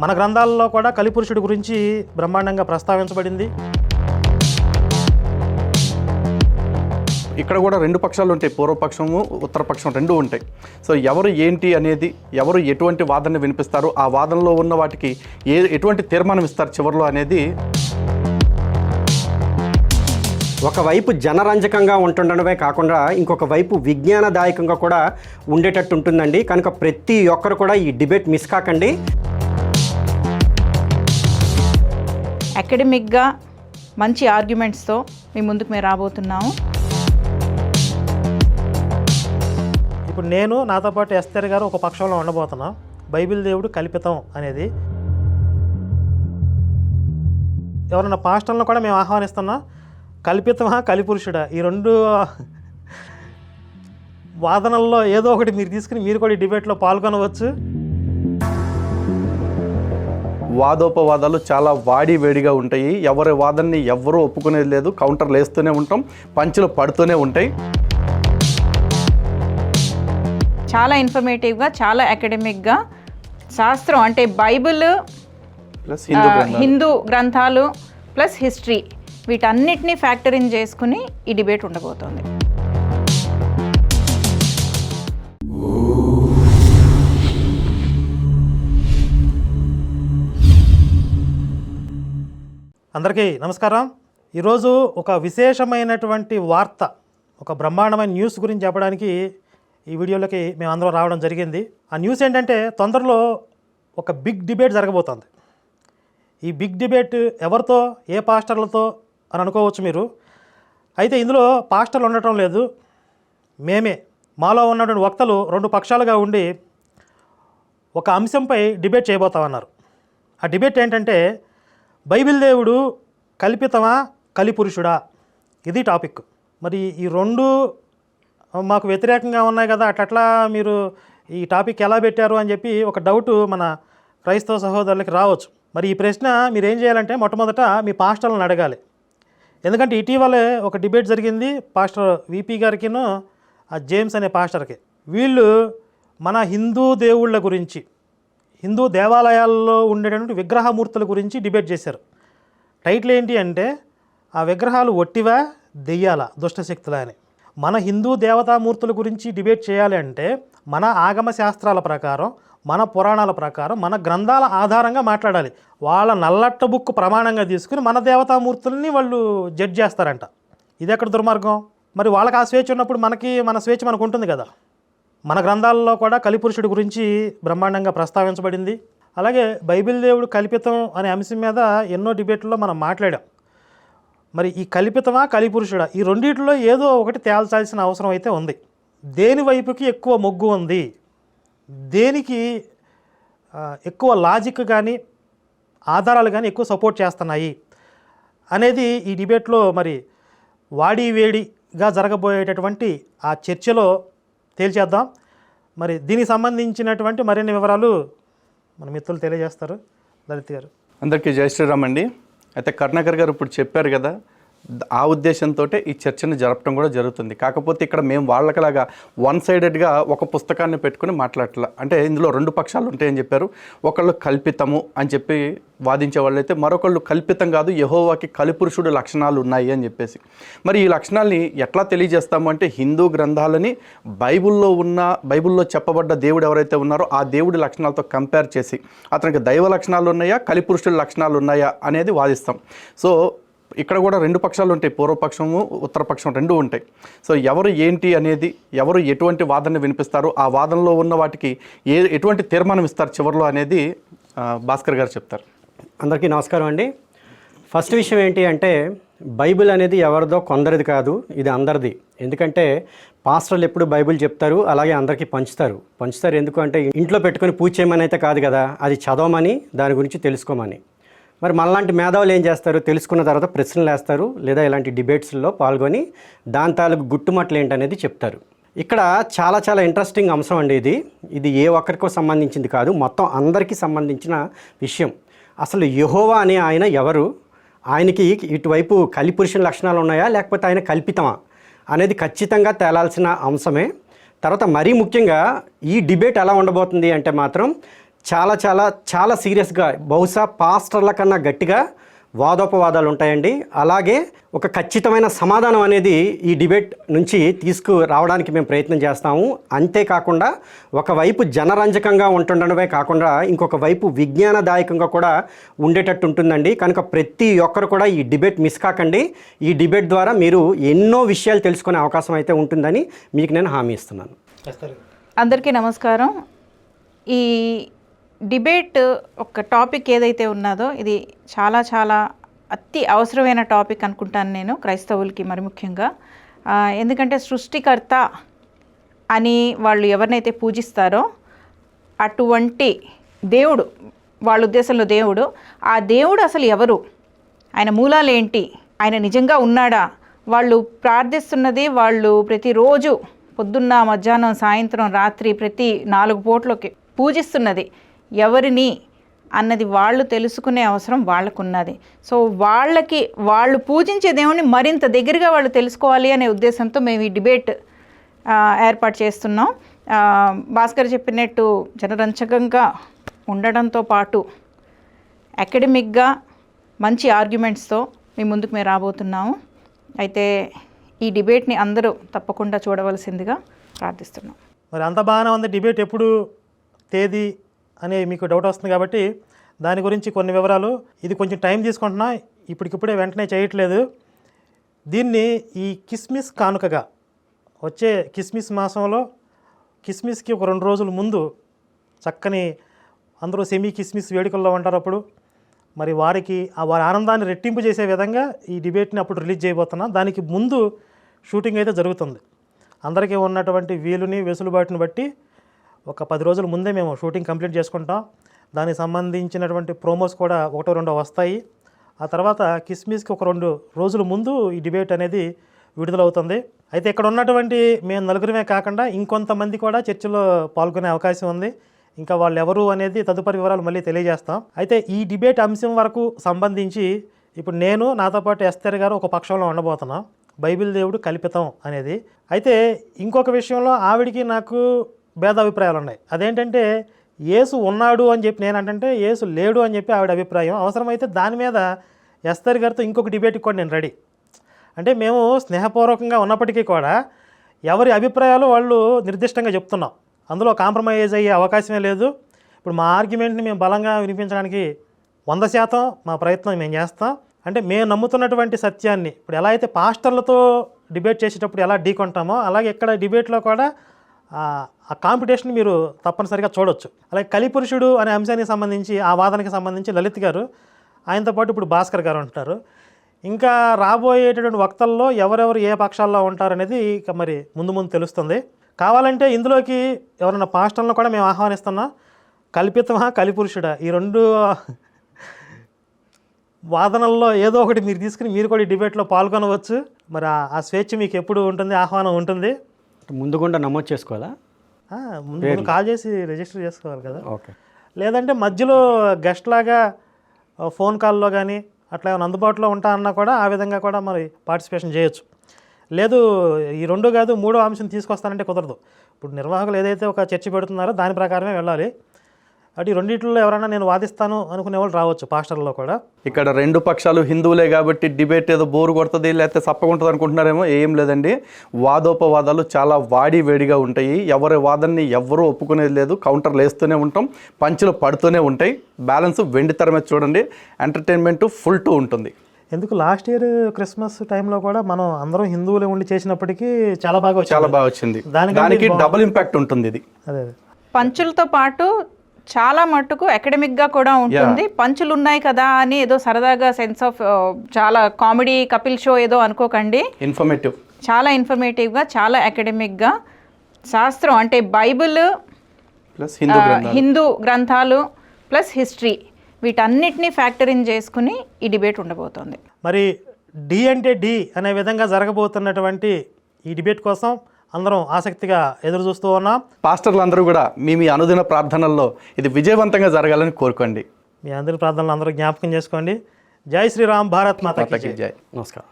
మన గ్రంథాలలో కూడా కలిపురుషుడి గురించి బ్రహ్మాండంగా ప్రస్తావించబడింది. ఇక్కడ కూడా రెండు పక్షాలు ఉంటాయి. పూర్వపక్షము ఉత్తరపక్షం రెండు ఉంటాయి. సో ఎవరు ఏంటి అనేది ఎవరు ఎటువంటి వాదన వినిపిస్తారు ఆ వాదనలో ఉన్న వాటికి ఏ ఎటువంటి తీర్మానం ఇస్తారు చివరిలో అనేది ఒకవైపు జనరంజకంగా ఉంటుండడమే కాకుండా ఇంకొక వైపు విజ్ఞానదాయకంగా కూడా ఉండేటట్టు ఉంటుందండి కనుక ప్రతి ఒక్కరు కూడా ఈ డిబేట్ మిస్ కాకండి. అకాడమిక్గా మంచి ఆర్గ్యుమెంట్స్తో మీ ముందుకు మేము రాబోతున్నాము. ఇప్పుడు నేను నాతో పాటు ఎస్తర్ గారు ఒక పక్షంలో ఉండబోతున్నా. బైబిల్ దేవుడు కల్పితం అనేది. ఎవరన్నా పాస్టర్లను కూడా మేము ఆహ్వానిస్తున్నా కల్పితమా కలిపురుషుడా? ఈ రెండు వాదనల్లో ఏదో ఒకటి మీరు తీసుకుని మీరు కూడా ఈ డిబేట్లో పాల్గొనవచ్చు. వాదోపవాదాలు చాలా వాడి వేడిగా ఉంటాయి. ఎవరి వాదనని ఎవ్వరూ ఒప్పుకునేది లేదు. కౌంటర్లు వేస్తూనే ఉంటాం. పంచులు పడుతూనే ఉంటాయి. చాలా ఇన్ఫర్మేటివ్గా చాలా అకాడమిక్గా శాస్త్రం అంటే బైబిల్ ప్లస్. హిందూ గ్రంథాలు. ప్లస్ హిస్టరీ వీటన్నిటిని ఫ్యాక్టరింగ్ చేసుకుని ఈ డిబేట్ ఉండబోతోంది. అందరికీ నమస్కారం. ఈరోజు ఒక విశేషమైనటువంటి వార్త ఒక బ్రహ్మాండమైన న్యూస్ గురించి చెప్పడానికి ఈ వీడియోలోకి మేము అందరం రావడం జరిగింది. ఆ న్యూస్ ఏంటంటే తొందరలో ఒక బిగ్ డిబేట్ జరగబోతోంది. ఈ బిగ్ డిబేట్ ఎవరితో ఏ పాస్టర్లతో అని అనుకోవచ్చు మీరు. అయితే ఇందులో పాస్టర్లు ఉండటం లేదు. మేమే మాలో ఉన్నటువంటి వక్తలు రెండు పక్షాలుగా ఉండి ఒక అంశంపై డిబేట్ చేయబోతామన్నారు. ఆ డిబేట్ ఏంటంటే బైబిల్ దేవుడు కల్పితమా కలిపురుషుడా? ఇది టాపిక్. మరి ఈ రెండు మాకు వ్యతిరేకంగా ఉన్నాయి కదా అట్లట్లా మీరు ఈ టాపిక్ ఎలా పెట్టారు అని చెప్పి ఒక డౌట్ మన క్రైస్తవ సహోదరులకి రావచ్చు. మరి ఈ ప్రశ్న మీరు ఏం చేయాలంటే మొట్టమొదట మీ పాస్టర్లను అడగాలి. ఎందుకంటే ఇటీవలే ఒక డిబేట్ జరిగింది పాస్టర్ విపి గారికిను ఆ జేమ్స్ అనే పాస్టర్కి. వీళ్ళు మన హిందూ దేవుళ్ళ గురించి హిందూ దేవాలయాల్లో ఉండేటువంటి విగ్రహమూర్తుల గురించి డిబేట్ చేశారు. టైటిల్ ఏంటి అంటే ఆ విగ్రహాలు ఒట్టివా దెయ్యాల? దుష్టశక్తుల అని. మన హిందూ దేవతామూర్తుల గురించి డిబేట్ చేయాలి అంటే మన ఆగమ శాస్త్రాల ప్రకారం మన పురాణాల ప్రకారం మన గ్రంథాల ఆధారంగా మాట్లాడాలి. వాళ్ళ నల్లట్ట బుక్ ప్రమాణంగా తీసుకుని మన దేవతామూర్తుల్ని వాళ్ళు జడ్జ్ చేస్తారంట. ఇది ఎక్కడ దుర్మార్గం? మరి వాళ్ళకి ఆ స్వేచ్ఛ ఉన్నప్పుడు మనకి మన స్వేచ్ఛ మనకు ఉంటుంది కదా. మన గ్రంథాలలో కూడా కలిపురుషుడి గురించి బ్రహ్మాండంగా ప్రస్తావించబడింది. అలాగే బైబిల్ దేవుడు కల్పితం అనే అంశం మీద ఎన్నో డిబేట్లో మనం మాట్లాడాం. మరి ఈ కల్పితమా కలిపురుషుడా? ఈ రెండింటిలో ఏదో ఒకటి తేల్చాల్సిన అవసరం అయితే ఉంది. దేని వైపుకి ఎక్కువ మొగ్గు ఉంది? దేనికి ఎక్కువ లాజిక్ కానీ ఆధారాలు కానీ ఎక్కువ సపోర్ట్ చేస్తున్నాయి? అనేది ఈ డిబేట్లో మరి వాడి వేడిగా జరగబోయేటటువంటి ఆ చర్చలో తేల్చేద్దాం. మరి దీనికి సంబంధించినటువంటి మరిన్ని వివరాలు మన మిత్రులు తెలియజేస్తారు. లలిత్ గారు. అందరికీ జై శ్రీరామ్ అండి. అయితే కర్ణాకర్ గారు ఇప్పుడు చెప్పారు కదా ఆ ఉద్దేశంతో ఈ చర్చను జరపడం కూడా జరుగుతుంది. కాకపోతే ఇక్కడ మేము వాళ్ళకలాగా వన్ సైడెడ్గా ఒక పుస్తకాన్ని పెట్టుకుని మాట్లాడట్లా. అంటే ఇందులో రెండు పక్షాలు ఉంటాయని చెప్పారు. ఒకళ్ళు కల్పితము అని చెప్పి వాదించే వాళ్ళైతే మరొకళ్ళు కల్పితం కాదు యహోవాకి కలిపురుషుడు లక్షణాలు ఉన్నాయి అని చెప్పేసి. మరి ఈ లక్షణాలని ఎట్లా తెలియజేస్తాము అంటే హిందూ గ్రంథాలని బైబిల్లో ఉన్న బైబిల్లో చెప్పబడ్డ దేవుడు ఎవరైతే ఉన్నారో ఆ దేవుడి లక్షణాలతో కంపేర్ చేసి అతనికి దైవ లక్షణాలు ఉన్నాయా కలిపురుషుడి లక్షణాలు ఉన్నాయా అనేది వాదిస్తాం. సో ఇక్కడ కూడా రెండు పక్షాలు ఉంటాయి. పూర్వపక్షము ఉత్తరపక్షం రెండు ఉంటాయి. సో ఎవరు ఏంటి అనేది ఎవరు ఎటువంటి వాదన వినిపిస్తారు ఆ వాదనలో ఉన్న వాటికి ఏ ఎటువంటి తీర్మానం ఇస్తారు చివరిలో అనేది భాస్కర్ గారు చెప్తారు. అందరికీ నమస్కారం అండి. ఫస్ట్ విషయం ఏంటి అంటే బైబిల్ అనేది ఎవరిదో కొందరిది కాదు ఇది అందరిది. ఎందుకంటే పాస్టర్లు ఎప్పుడు బైబిల్ చెప్తారు అలాగే అందరికీ పంచుతారు. పంచుతారు ఎందుకు అంటే ఇంట్లో పెట్టుకొని పూజ చేయమని అయితే కాదు కదా అది చదవమని దాని గురించి తెలుసుకోమని. మరి మనలాంటి మేధావులు ఏం చేస్తారు? తెలుసుకున్న తర్వాత ప్రశ్నలు వేస్తారు. లేదా ఇలాంటి డిబేట్స్లో పాల్గొని దాని తాలూకు గుట్టుమట్లు ఏంటనేది చెప్తారు. ఇక్కడ చాలా చాలా ఇంట్రెస్టింగ్ అంశం అండి ఇది. ఇది ఏ ఒక్కరికో సంబంధించింది కాదు. మొత్తం అందరికీ సంబంధించిన విషయం. అసలు యహోవా అనే ఆయన ఎవరు? ఆయనకి ఇటువైపు కలిపురుషుల లక్షణాలు ఉన్నాయా? లేకపోతే ఆయన కల్పితమా? అనేది ఖచ్చితంగా తేలాల్సిన అంశమే. తర్వాత మరీ ముఖ్యంగా ఈ డిబేట్ ఎలా ఉండబోతుంది అంటే మాత్రం చాలా చాలా చాలా సీరియస్గా బహుశా పాస్టర్ల కన్నా గట్టిగా వాదోపవాదాలు ఉంటాయండి. అలాగే ఒక ఖచ్చితమైన సమాధానం అనేది ఈ డిబేట్ నుంచి తీసుకురావడానికి మేము ప్రయత్నం చేస్తాము. అంతేకాకుండా ఒకవైపు జనరంజకంగా ఉంటుండడమే కాకుండా ఇంకొక వైపు విజ్ఞానదాయకంగా కూడా ఉండేటట్టు ఉంటుందండి. కనుక ప్రతి ఒక్కరు కూడా ఈ డిబేట్ మిస్ కాకండి. ఈ డిబేట్ ద్వారా మీరు ఎన్నో విషయాలు తెలుసుకునే అవకాశం అయితే ఉంటుందని మీకు నేను హామీ ఇస్తున్నాను. అందరికీ నమస్కారం. ఈ డిబేట్ ఒక టాపిక్ ఏదైతే ఉన్నదో ఇది చాలా చాలా అతి అవసరమైన టాపిక్ అనుకుంటాను నేను క్రైస్తవులకి మరి ముఖ్యంగా. ఎందుకంటే సృష్టికర్త అని వాళ్ళు ఎవరినైతే పూజిస్తారో అటువంటి దేవుడు వాళ్ళ ఉద్దేశంలో దేవుడు ఆ దేవుడు అసలు ఎవరు? ఆయన మూలాలు ఏంటి? ఆయన నిజంగా ఉన్నాడా? వాళ్ళు ప్రార్థిస్తున్నది వాళ్ళు ప్రతిరోజు పొద్దున్న మధ్యాహ్నం సాయంత్రం రాత్రి ప్రతి నాలుగు పూట్లకి పూజిస్తున్నది. ఎవరిని అన్నది వాళ్ళు తెలుసుకునే అవసరం వాళ్ళకున్నది. సో వాళ్ళకి వాళ్ళు పూజించే దేవుని మరింత దగ్గరగా వాళ్ళు తెలుసుకోవాలి అనే ఉద్దేశంతో మేము ఈ డిబేట్ ఏర్పాటు చేస్తున్నాం. భాస్కర్ చెప్పినట్టు జనరంచకంగా ఉండడంతో పాటు అకాడమిక్గా మంచి ఆర్గ్యుమెంట్స్తో మీ ముందుకు మేము రాబోతున్నాము. అయితే ఈ డిబేట్ని అందరూ తప్పకుండా చూడవలసిందిగా ప్రార్థిస్తున్నాం. మరి అంత బాగానే ఉంది. డిబేట్ ఎప్పుడు తేదీ అనే మీకు డౌట్ వస్తుంది కాబట్టి దాని గురించి కొన్ని వివరాలు ఇది కొంచెం టైం తీసుకుంటున్నా. ఇప్పటికిప్పుడే వెంటనే చేయట్లేదు. దీన్ని ఈ కిస్మిస్ కానుకగా వచ్చే కిస్మిస్ మాసంలో కిస్మిస్కి ఒక రెండు రోజుల ముందు చక్కని అందరూ సెమీ కిస్మిస్ వేడుకల్లో ఉంటారు అప్పుడు. మరి వారికి ఆ వారి ఆనందాన్ని రెట్టింపు చేసే విధంగా ఈ డిబేట్ని అప్పుడు రిలీజ్ చేయబోతున్నా. దానికి ముందు షూటింగ్ అయితే జరుగుతుంది. అందరికీ ఉన్నటువంటి వీలుని వెసులుబాటుని బట్టి ఒక పది రోజుల ముందే మేము షూటింగ్ కంప్లీట్ చేసుకుంటాం. దానికి సంబంధించినటువంటి ప్రోమోస్ కూడా ఒకటో రెండో వస్తాయి. ఆ తర్వాత కిస్మిస్కి ఒక రెండు రోజుల ముందు ఈ డిబేట్ అనేది విడుదలవుతుంది. అయితే ఇక్కడ ఉన్నటువంటి మేము నలుగురమే కాకుండా ఇంకొంతమంది కూడా చర్చలో పాల్గొనే అవకాశం ఉంది. ఇంకా వాళ్ళు ఎవరు అనేది తదుపరి వివరాలు మళ్ళీ తెలియజేస్తాం. అయితే ఈ డిబేట్ అంశం వరకు సంబంధించి ఇప్పుడు నేను నాతో పాటు ఎస్తర్ గారు ఒక పక్షంలో ఉండబోతున్నాం. బైబిల్ దేవుడు కల్పితం అనేది. అయితే ఇంకొక విషయంలో ఆవిడికి నాకు భేదాభిప్రాయాలు ఉన్నాయి అదేంటంటే యేసు ఉన్నాడు అని చెప్పి నేను అంటే యేసు లేడు అని చెప్పి ఆవిడ అభిప్రాయం. అవసరమైతే దాని మీద ఎస్తర్ గారితో ఇంకొక డిబేట్కి కూడా నేను రెడీ. అంటే మేము స్నేహపూర్వకంగా ఉన్నప్పటికీ కూడా ఎవరి అభిప్రాయాలు వాళ్ళు నిర్దిష్టంగా చెప్తున్నాం. అందులో కాంప్రమైజ్ అయ్యే అవకాశమే లేదు. ఇప్పుడు మా ఆర్గ్యుమెంట్ని మేము బలంగా వినిపించడానికి వంద శాతం మా ప్రయత్నం మేము చేస్తాం. అంటే మేము నమ్ముతున్నటువంటి సత్యాన్ని ఇప్పుడు ఎలా అయితే పాస్టర్లతో డిబేట్ చేసేటప్పుడు ఎలా ఢీకొంటామో అలాగే ఇక్కడ డిబేట్లో కూడా ఆ కాంపిటీషన్ మీరు తప్పనిసరిగా చూడొచ్చు. అలాగే కలిపురుషుడు అనే అంశానికి సంబంధించి ఆ వాదనకి సంబంధించి లలిత్ గారు ఆయనతో పాటు ఇప్పుడు భాస్కర్ గారు ఉంటారు. ఇంకా రాబోయేటటువంటి వక్తల్లో ఎవరెవరు ఏ పక్షాల్లో ఉంటారనేది ఇక మరి ముందు ముందు తెలుస్తుంది. కావాలంటే ఇందులోకి ఎవరైనా పాస్టర్లను కూడా మేము ఆహ్వానిస్తున్నాం. కల్పితమా కలిపురుషుడా ఈ రెండు వాదనల్లో ఏదో ఒకటి మీరు తీసుకుని మీరు కూడా ఈ డిబేట్లో పాల్గొనవచ్చు. మరి ఆ స్వేచ్ఛ మీకు ఎప్పుడు ఉంటుంది ఆహ్వానం ఉంటుంది. ముందుగుండా నమోదు చేసుకోవాలా? ముందు ముందు కాల్ చేసి రిజిస్టర్ చేసుకోవాలి కదా. ఓకే. లేదంటే మధ్యలో గెస్ట్ లాగా ఫోన్ కాల్లో కానీ అట్లా ఏమైనా అందుబాటులో ఉంటా అన్నా కూడా ఆ విధంగా కూడా మరి పార్టిసిపేషన్ చేయొచ్చు. లేదు ఈ రెండు కాదు మూడో అంశం తీసుకొస్తానంటే కుదరదు. ఇప్పుడు నిర్వాహకులు ఏదైతే ఒక చర్చ పెడుతున్నారో దాని ప్రకారమే వెళ్ళాలి. అటు ఈ రెండిట్లో ఎవరైనా నేను వాదిస్తాను అనుకునే వాళ్ళు రావచ్చు పాస్టర్లో కూడా. ఇక్కడ రెండు పక్షాలు హిందువులే కాబట్టి డిబేట్ ఏదో బోరు కొడుతుంది లేకపోతే సప్పకుంటుంది అనుకుంటున్నారేమో ఏం లేదండి. వాదోపవాదాలు చాలా వాడి వేడిగా ఉంటాయి. ఎవరి వాదనని ఎవరూ ఒప్పుకునేది లేదు కౌంటర్లు వేస్తూనే ఉంటాం పంచులు పడుతూనే ఉంటాయి. బ్యాలెన్స్ వెండి తెర మీద చూడండి ఎంటర్టైన్మెంట్ ఫుల్ టు ఉంటుంది. ఎందుకు లాస్ట్ ఇయర్ క్రిస్మస్ టైంలో కూడా మనం అందరం హిందువులే ఉండి చేసినప్పటికీ చాలా బాగా వచ్చింది. చాలా బాగా వచ్చింది. దానికి డబుల్ ఇంపాక్ట్ ఉంటుంది ఇది. అదే. పంచులతో పాటు చాలా మట్టుకు అకాడమిక్గా కూడా ఉంటుంది. పంచులు ఉన్నాయి కదా అని ఏదో సరదాగా సెన్స్ ఆఫ్ చాలా కామెడీ కపిల్ షో ఏదో అనుకోకండి. ఇన్ఫర్మేటివ్ చాలా ఇన్ఫర్మేటివ్గా చాలా అకాడమిక్గా శాస్త్రం అంటే బైబిల్ ప్లస్ హిందూ గ్రంథాలు. హిందూ గ్రంథాలు ప్లస్ హిస్టరీ వీటన్నిటినీ ఫ్యాక్టర్ ఇన్ చేసుకుని ఈ డిబేట్ ఉండబోతోంది. మరి డి అంటే డి అనే విధంగా జరగబోతున్నటువంటి ఈ డిబేట్ కోసం అందరం ఆసక్తిగా ఎదురు చూస్తూ ఉన్నాం. పాస్టర్లు అందరూ కూడా మీ మీ అనుదిన ప్రార్థనల్లో ఇది విజయవంతంగా జరగాలని కోరుకోండి. మీ అందరి ప్రార్థనలు అందరూ జ్ఞాపకం చేసుకోండి. జై శ్రీరామ్ భారత్ మాత మాతకి జై. నమస్కారం.